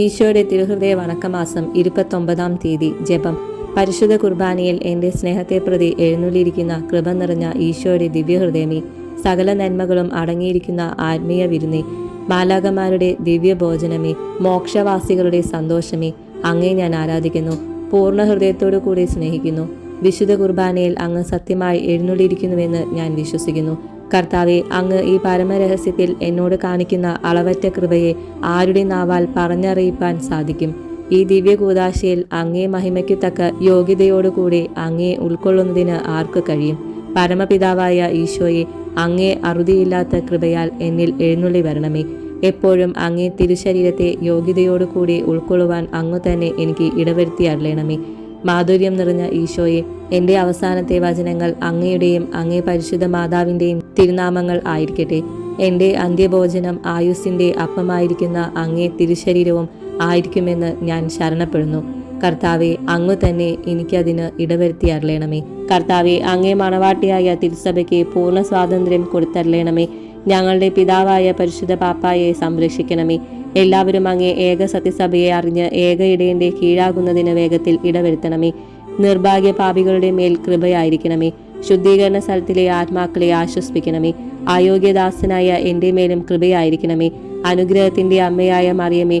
ഈശോയുടെ തിരുഹൃദയ വണക്കമാസം ഇരുപത്തൊമ്പതാം തീയതി ജപം. പരിശുദ്ധ കുർബാനയിൽ എന്റെ സ്നേഹത്തെ പ്രതി എഴുന്നള്ളിയിരിക്കുന്ന കൃപ നിറഞ്ഞ ഈശോയുടെ ദിവ്യഹൃദയമേ സകല നന്മകളും അടങ്ങിയിരിക്കുന്ന ആത്മീയ വിരുന്നേ ബാലാകന്മാരുടെ ദിവ്യഭോജനമേ മോക്ഷവാസികളുടെ സന്തോഷമേ അങ്ങേ ഞാൻ ആരാധിക്കുന്നു പൂർണ ഹൃദയത്തോടു കൂടി സ്നേഹിക്കുന്നു. വിശുദ്ധ കുർബാനയിൽ അങ്ങ് സത്യമായി എഴുന്നള്ളിയിരിക്കുന്നുവെന്ന് ഞാൻ വിശ്വസിക്കുന്നു. കർത്താവെ അങ്ങ് ഈ പരമരഹസ്യത്തിൽ എന്നോട് കാണിക്കുന്ന അളവറ്റ കൃപയെ ആരുടെ നാവാൽ പറഞ്ഞറിയിപ്പാൻ സാധിക്കും? ഈ ദിവ്യ കൂതാശയിൽ അങ്ങേ മഹിമയ്ക്കു തക്ക യോഗ്യതയോടുകൂടി അങ്ങേ ഉൾക്കൊള്ളുന്നതിന് ആർക്ക് കഴിയും? പരമപിതാവായ ഈശോയെ അങ്ങേ അറുതിയില്ലാത്ത കൃപയാൽ എന്നിൽ എഴുന്നള്ളി വരണമേ. എപ്പോഴും അങ്ങേ തിരുശരീരത്തെ യോഗ്യതയോടുകൂടി ഉൾക്കൊള്ളുവാൻ അങ്ങു തന്നെ എനിക്ക് ഇടവരുത്തി അറിയണമേ മാധുര്യം നിറഞ്ഞ ഈശോയെ എന്റെ അവസാനത്തെ വചനങ്ങൾ അങ്ങയുടെയും അങ്ങേ പരിശുദ്ധ മാതാവിന്റെയും തിരുനാമങ്ങൾ ആയിരിക്കട്ടെ. എന്റെ അന്ത്യഭോജനം ആയുസ്സിന്റെ അപ്പമായിരിക്കുന്ന അങ്ങേ തിരുശരീരവും ആയിരിക്കുമെന്ന് ഞാൻ ശരണപ്പെടുന്നു. കർത്താവെ അങ്ങ് തന്നെ എനിക്കതിന് ഇടവരുത്തി അരളയണമേ കർത്താവെ അങ്ങേ മണവാട്ടിയായ തിരുസഭയ്ക്ക് പൂർണ സ്വാതന്ത്ര്യം കൊടുത്തരളയണമേ ഞങ്ങളുടെ പിതാവായ പരിശുദ്ധ പാപ്പായെ സംരക്ഷിക്കണമേ. എല്ലാവരും അങ്ങേ ഏക സത്യസഭയെ അറിഞ്ഞ് ഏക ഇടയന്റെ കീഴാകുന്നതിന് വേഗത്തിൽ ഇടവരുത്തണമേ. നിർഭാഗ്യ പാപികളുടെ മേൽ കൃപയായിരിക്കണമേ. ശുദ്ധീകരണ സ്ഥലത്തിലെ ആത്മാക്കളെ ആശ്വസിപ്പിക്കണമേ. അയോഗ്യദാസനായ എന്റെ മേലും കൃപയായിരിക്കണമേ. അനുഗ്രഹത്തിന്റെ അമ്മയായ മറിയമേ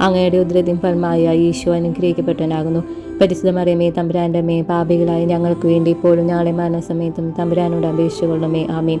അങ്ങയുടെ ഉദ്രതിൻ ഫലമായ ഈശോ അനുഗ്രഹിക്കപ്പെട്ടവനാകുന്നു. പരിശുദ്ധ മറിയമേ തമ്പുരാന്റെ മേ പാപികളായ ഞങ്ങൾക്ക് വേണ്ടി ഇപ്പോഴും ഞങ്ങളെ മരണസമയത്തും തമ്പുരാനോട് അപേക്ഷിച്ചുകൊള്ളമേ. ആമീൻ.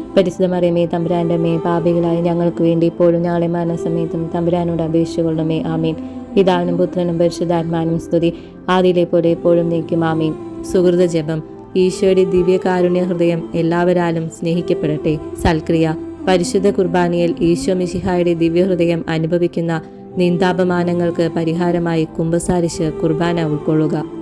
പരിശുദ്ധ മറിയമേ തമ്പുരാന്റെ മേ പാപികളായ ഞങ്ങൾക്ക് വേണ്ടി ഇപ്പോഴും ഞങ്ങളെ മരണസമയത്തും തമ്പുരാനോട് അപേക്ഷിച്ചുകൊള്ളമേ ആമീൻ. പിതാവിനും പുത്രനും പരിശുദ്ധാത്മാനും സ്തുതി. ആദിയിലെ പോലെ എപ്പോഴും നീക്കും ആമീൻ. സുഹൃത ജപം. ഈശോയുടെ ദിവ്യകാരുണ്യ ഹൃദയം എല്ലാവരാലും സ്നേഹിക്കപ്പെടട്ടെ. സൽക്രിയ. പരിശുദ്ധ കുർബാനയിൽ ഈശോ മിശിഹായുടെ ദിവ്യഹൃദയം അനുഭവിക്കുന്ന നിന്ദാപമാനങ്ങൾക്ക് പരിഹാരമായി കുമ്പസാരിച്ച് കുർബാന ഉൾക്കൊള്ളുക.